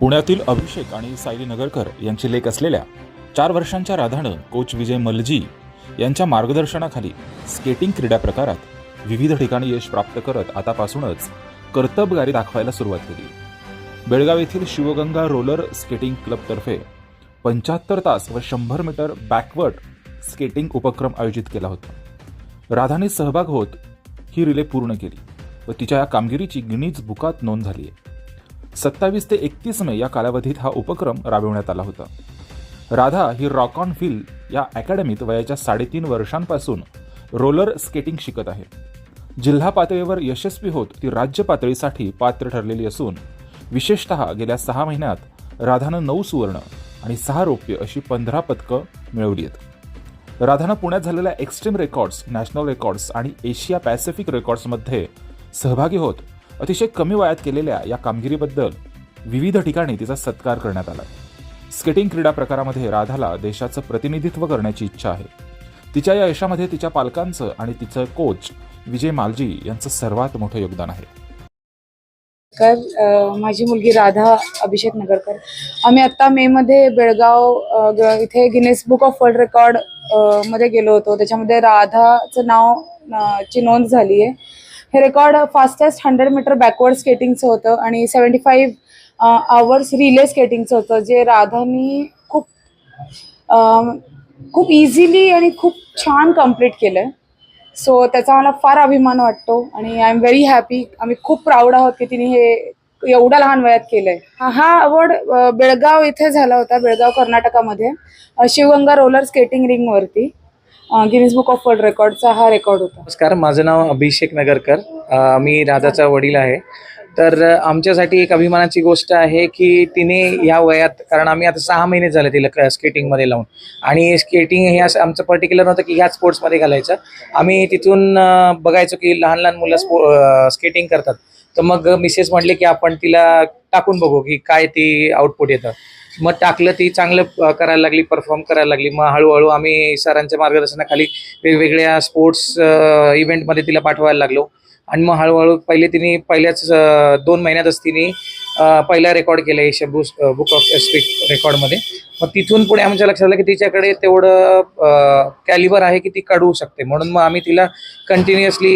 पुण्यातील अभिषेक आणि सायली नगरकर यांची लेख असलेल्या चार वर्षांच्या राधानं कोच विजय मलजी यांच्या मार्गदर्शनाखाली स्केटिंग क्रीडा प्रकारात विविध ठिकाणी यश प्राप्त करत आतापासूनच कर्तबगारी दाखवायला सुरुवात केली. बेळगाव येथील शिवगंगा रोलर स्केटिंग क्लबतर्फे पंच्याहत्तर तास व शंभर मीटर बॅकवर्ड स्केटिंग उपक्रम आयोजित केला होता. राधाने सहभाग होत ही रिले पूर्ण केली व तिच्या या कामगिरीची गिनीज बुकात नोंद झाली आहे. सत्तावीस ते एकतीस मे या कालावधीत हा उपक्रम राबविण्यात आला होता. राधा ही रॉक ऑन व्हील या अकॅडमीत वयाच्या साडेतीन वर्षांपासून रोलर स्केटिंग शिकत आहे. जिल्हा पातळीवर यशस्वी होत ती राज्य पातळीसाठी पात्र ठरलेली असून विशेषतः गेल्या सहा महिन्यात राधानं नऊ सुवर्ण आणि सहा रौप्य अशी पंधरा पदकं मिळवली आहेत. राधानं पुण्यात झालेल्या एक्स्ट्रीम रेकॉर्ड्स नॅशनल रेकॉर्ड्स आणि एशिया पॅसिफिक रेकॉर्ड्समध्ये सहभागी होत अतिशय कमी वयात केलेल्या या कामगिरीबद्दल विविध ठिकाणी तिचा सत्कार करण्यात आला. स्केटिंग क्रीडा प्रकारामध्ये राधाला देशाचं प्रतिनिधित्व करण्याची इच्छा आहे. तिच्या या यशामध्ये तिच्या पालकांचं आणि तिचं कोच विजय मालजी यांचं सर्वात मोठं योगदान आहे. कर माझी मुलगी राधा अभिषेक नगरकर. आम्ही आत्ता मे मध्ये बेळगाव इथे गिनेस बुक ऑफ वर्ल्ड रेकॉर्डमध्ये गेलो होतो. त्याच्यामध्ये राधाचं नाव ची नोंद झाली आहे हे record fastest hundred metre backward स्केटिंगचं होतं आणि सेवन्टी फाईव्ह आवर्स रिले स्केटिंगचं होतं जे राधानी खूप खूप इझिली आणि खूप छान कंप्लीट केलं सो त्याचा मला फार अभिमान वाटतो आणि आय एम व्हेरी हॅपी आम्ही खूप प्राऊड आहोत की तिने हे एवढ्या लहान वयात केलंय. हा- हा अवॉर्ड बेळगाव इथे झाला होता बेळगाव कर्नाटकामध्ये शिवगंगा रोलर स्केटिंग रिंग वरती. गिनीज बुक ऑफ वर्ल्ड रेकॉर्डचा हा रेकॉर्ड होता. नमस्कार माझं नाव अभिषेक नगरकर. मी राधाचा वडील आहे. तर आमच्यासाठी एक अभिमानाची गोष्ट आहे की तिने या वयात कारण आम्ही आता सहा महिने झाले तिला स्केटिंगमध्ये लावून. आणि स्केटिंग हे असं आमचं पर्टिक्युलर नव्हतं की ह्या स्पोर्ट्समध्ये घालायचं. आम्ही तिथून बघायचो की लहान लहान मुलं स्पो स्केटिंग करतात. तर मग मिसेस म्हटले की आपण तिला टाकून बघू की काय ती आउटपुट येतं. मग टाकलं ती चांगलं करायला लागली परफॉर्म करायला लागली. मग हळूहळू आम्ही सरांच्या मार्गदर्शनाखाली वेगवेगळ्या स्पोर्ट्स इव्हेंटमध्ये तिला पाठवायला लागलो. आणि मग हळूहळू पहिले तिने पहिल्याच दोन महिन्यातच तिने पहिला रेकॉर्ड केलं एशिया बुस बुक ऑफ स्पीक रेकॉर्डमध्ये. मग तिथून पुढे आमच्या लक्षात आलं की तिच्याकडे तेवढं कॅलिबर आहे की ती काढू शकते. म्हणून मग आम्ही तिला कंटिन्युअसली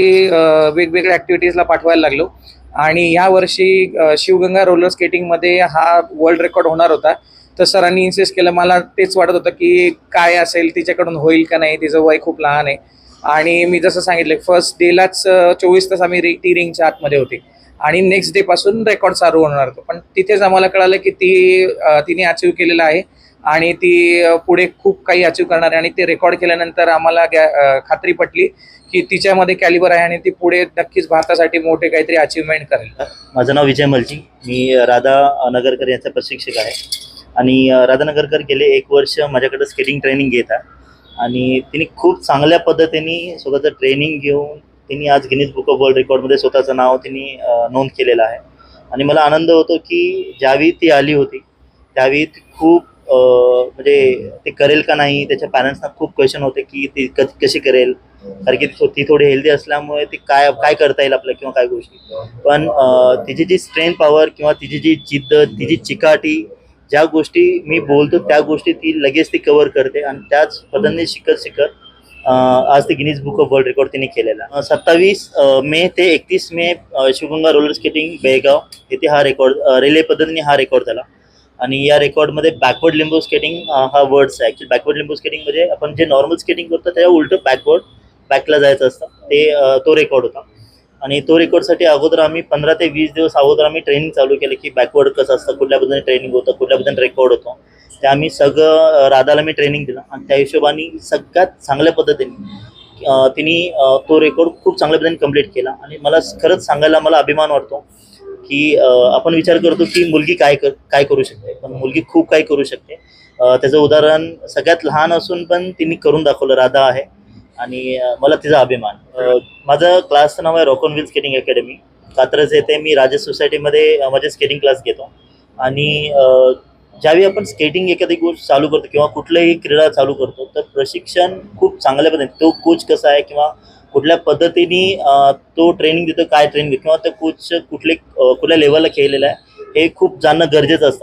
वेगवेगळ्या ॲक्टिव्हिटीजला पाठवायला लागलो. आणि या वर्षी शिवगंगा रोलर स्केटिंगमध्ये हा वर्ल्ड रेकॉर्ड होणार होता. तर सरांनी इन्सिस्ट केलं मला तेच वाटत होतं की काय असेल तिच्याकडून होईल का नाही तिचं वय खूप लहान आहे. आणि मी जसं सांगितलं फर्स्ट डेलाच चोवीस तास आम्ही रि टी रिंगच्या आतमध्ये होते. आणि नेक्स्ट डे पासून रेकॉर्ड चालू होणार होतो पण तिथेच आम्हाला कळालं की ती तिने अचीव केलेलं आहे. आणि ती पुढे खूप काही अचीव करणार आहे. आणि ते रेकॉर्ड केल्यानंतर आम्हाला गॅ- खात्री पटली की तिच्यामध्ये कॅलिबर आहे आणि ती पुढे नक्कीच भारतासाठी मोठे काहीतरी अचीवमेंट करेल. माझं नाव विजय मलजी. मी राधा नगरकर यांचा प्रशिक्षक आहे. आणि राधा नगरकर गेले एक वर्ष माझ्याकडे स्केटिंग ट्रेनिंग घेत आहे आणि तिने खूप चांगल्या पद्धतीने स्वतःचं ट्रेनिंग घेऊन त्यांनी आज गिनीज बुक ऑफ वर्ल्ड रेकॉर्डमध्ये स्वतःचं नाव त्यांनी नोंद केलेलं आहे. आणि मला आनंद होतो की ज्यावेळी ती आली होती त्यावेळी ती खूप म्हणजे ते करेल का नाही त्याच्या पॅरेंट्सना खूप क्वेश्चन होते की ती क कशी करेल? कारण की ती थोडी हेल्दी असल्यामुळे ती काय काय करता येईल आपल्या किंवा काय गोष्टी. पण तिची जी स्ट्रेंथ पॉवर किंवा तिची जी जिद्द तिची चिकाटी ज्या गोष्टी मी बोलतो त्या गोष्टी ती लगेच ती कव्हर करते. आणि त्याच पद्धतीने शिकत शिकत आज ते Guinness book of world record तिने केलेला. सत्तावीस मे ते एकतीस May Shivganga roller skating Belgaum येथे हा रेकॉर्ड रेल्वे पद्धतीने हा रेकॉर्ड झाला. आणि या रेकॉर्डमध्ये बॅकवर्ड लिंबू स्केटिंग हा वर्ड्स आहे. ॲक्च्युली बॅकवर्ड लिंबू स्केटिंग म्हणजे आपण जे नॉर्मल स्केटिंग करतो त्याच्या उलटं बॅकवर्ड बॅकला जायचं असतं. ते तो रेकॉर्ड होता. आणि तो रेकॉर्डसाठी अगोदर आम्ही पंधरा ते वीस दिवस अगोदर आम्ही ट्रेनिंग चालू केलं की बॅकवर्ड कसं असतं कुठल्या पद्धतीने ट्रेनिंग होतं कुठल्या पद्धतीने रेकॉर्ड होतो. ते आम्ही सगळं राधाला मी ट्रेनिंग दिलं. आणि त्या हिशोबाने सगळ्यात चांगल्या पद्धतीने तिने तो रेकॉर्ड खूप चांगल्या पद्धतीने कंप्लीट केला. आणि मला खरंच सांगायला मला अभिमान वाटतो की आपण विचार करतो की मुलगी काय कर काय करू शकते. पण मुलगी खूप काही करू शकते. त्याचं उदाहरण सगळ्यात लहान असून पण तिने करून दाखवलं राधा आहे. आणि मला तिचा अभिमान. माझं क्लासचं नाव आहे rock on wheel skating academy Katraj येथे मी राजेश सोसायटीमध्ये माझे स्केटिंग क्लास घेतो. आणि ज्यावेळी आपण स्केटिंग एखादी गोष्ट चालू करतो किंवा कुठल्याही क्रीडा चालू करतो तर प्रशिक्षण खूप चांगल्या पद्धतीने तो कोच कसा आहे किंवा कुठल्या पद्धतीने तो ट्रेनिंग देतो काय ट्रेनिंग देतो किंवा तो कोच कुठले कुठल्या लेवलला खेळलेला आहे हे खूप जाणणं गरजेचं असतं.